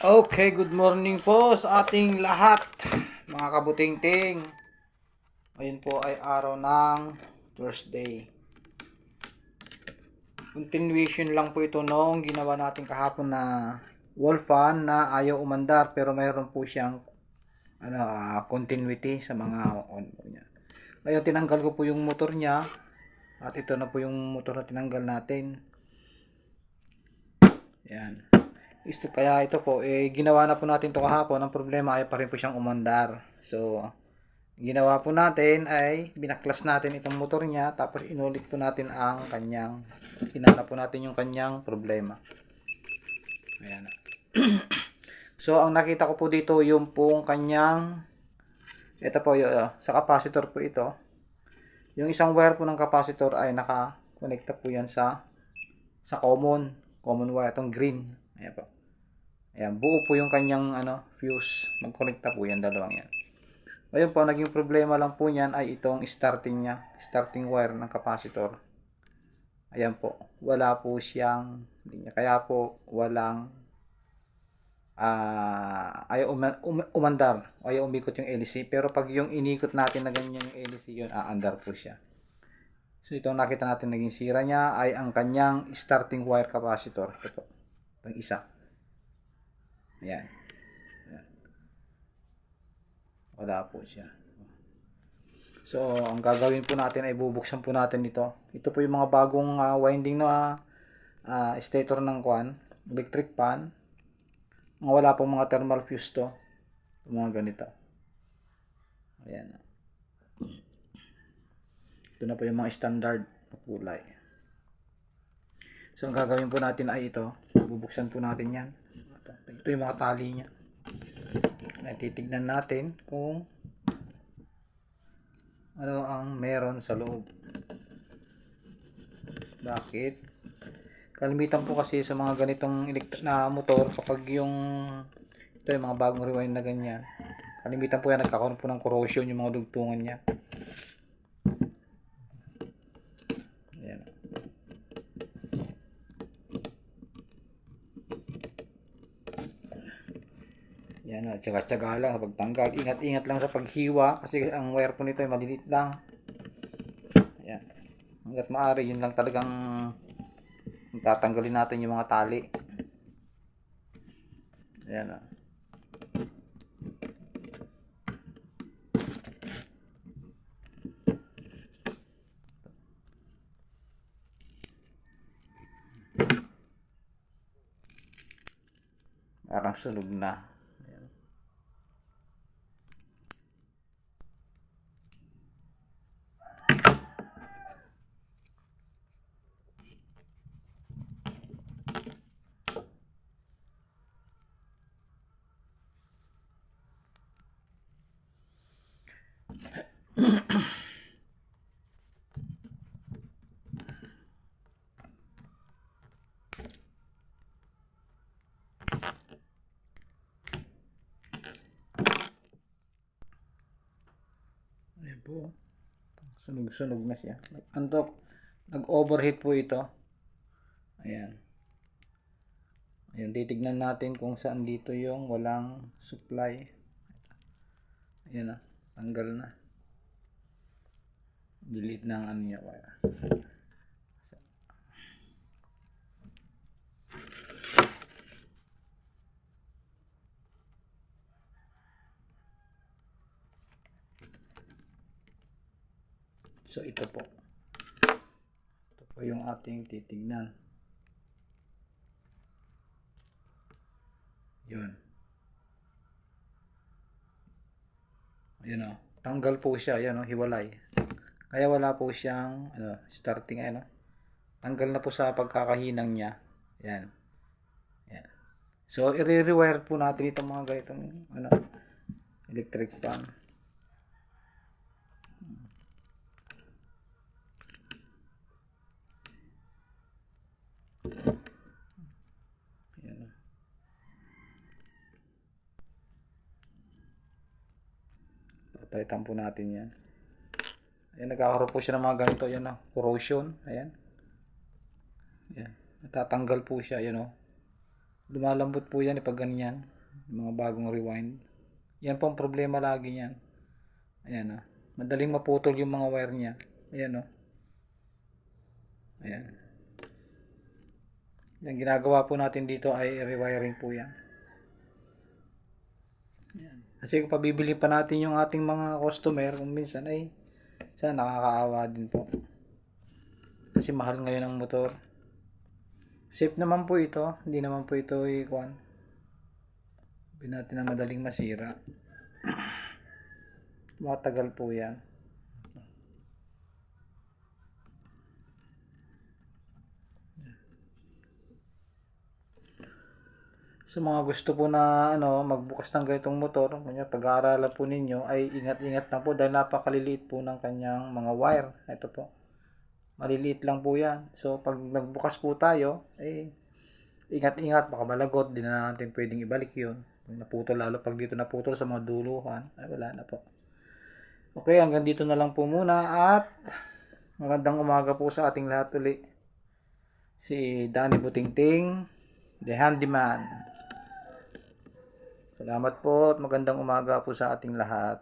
Okay, good morning po sa ating lahat, mga kabutingting. Ngayon po ay araw ng Thursday. Continuation lang po ito noong ginawa natin kahapon na wall fan na ayaw umandar pero mayroon po siyang ano, ah, continuity sa mga on niya. Ngayon tinanggal ko po yung motor niya at ito na po yung motor na tinanggal natin. Yan. Isto kaya ito po eh ginawa na po natin to kahapon. Ang problema ay pa rin po siyang umandar. So ginawa po natin ay binaklas natin itong motor niya tapos inulit po natin ang kanyang hinanap po natin yung kanyang problema. Ayan. so ang nakita ko po dito yung pong kanyang ito po yung, uh, sa capacitor po ito. Yung isang wire po ng capacitor ay naka-connecta po yan sa sa common common wire itong green. Ayan po. Ayan, buo po yung kanyang ano, fuse. Magkonekta po yan, dalawang yan. Ngayon po, naging problema lang po niyan ay itong starting niya, starting wire ng capacitor. Ayan po, wala po siyang linya. Kaya po, walang ah ayaw uma, um- umandar, ayaw umikot yung LC. Pero pag yung inikot natin na ganyan yung LC, yun aandar po siya. So ito nakita natin naging sira niya ay ang kanyang starting wire capacitor. Ito po, ang isa. Ayan. Wala po siya. So, ang gagawin po natin ay bubuksan po natin ito. Ito po yung mga bagong ah, winding na ah, stator ng kwan, electric pan. Mga wala pong mga thermal fuse to. Mga ganito. Ayan. Ito na po yung mga standard na kulay. So, ang gagawin po natin ay ito. Bubuksan po natin yan. Ito yung mga tali niya. Ay, titignan natin kung ano ang meron sa loob. Bakit? Kalimitan po kasi sa mga ganitong na motor kapag yung ito yung mga bagong rewind na ganyan. Kalimitan po yan nagkakaroon po ng corrosion yung mga dugtungan niya. Ayan. Yan o, tsaga-tsaga lang sa pagtanggal. Ingat-ingat lang sa paghiwa kasi ang wire po nito ay maliliit lang. Ayan. Hanggat maaari, yun lang talagang tatanggalin natin yung mga tali. Ayan o. Parang sunog na. Ayan. Ayan po. Sunog-sunog na siya. Antok, nag-overheat po ito. Ayan. Ayan, titignan natin kung saan dito yung walang supply. Ayan na, tanggal na. Delete na ang ano niya wire. So ito po. Ito po yung ating titignan. Yun. Ayun o. Tanggal po siya. Yan o. Hiwalay. Kaya wala po siyang ano, starting ano. Tanggal na po sa pagkakahinang niya. Yan. Yan. So, i-rewire po natin itong mga ganitong ano, electric fan. Yan. o. Papalitan po natin yan. Ayan, nagkakaroon po siya ng mga ganito. Ayan na, corrosion. Ayan. Ayan. Natatanggal po siya. Ayan o. lumalambot po yan pag ganyan. Yung mga bagong rewind. Yan po ang problema lagi niyan. Ayan oh. Madaling maputol yung mga wire niya. Ayan oh. Ayan. Yung ginagawa po natin dito ay rewiring po yan. Kasi kung pabibili pa natin yung ating mga customer, kung minsan ay sana nakakaawa din po. Kasi mahal ngayon ang motor. Safe naman po ito. Hindi naman po ito ikuan. Sabi natin na madaling masira. Matagal po yan. Sa mga gusto po na ano, magbukas ng ganitong motor, pag-aaralan po ninyo ay ingat-ingat lang po dahil napakaliliit po ng kanyang mga wire. Ito po. Maliliit lang po yan. So pag nagbukas po tayo, eh ingat-ingat baka malagot, di na natin pwedeng ibalik 'yun. Pag naputol lalo pag dito naputol sa mga duluhan, ay wala na po. Okay, hanggang dito na lang po muna at magandang umaga po sa ating lahat uli. Si Danny Butingting, the handyman. Salamat po at magandang umaga po sa ating lahat.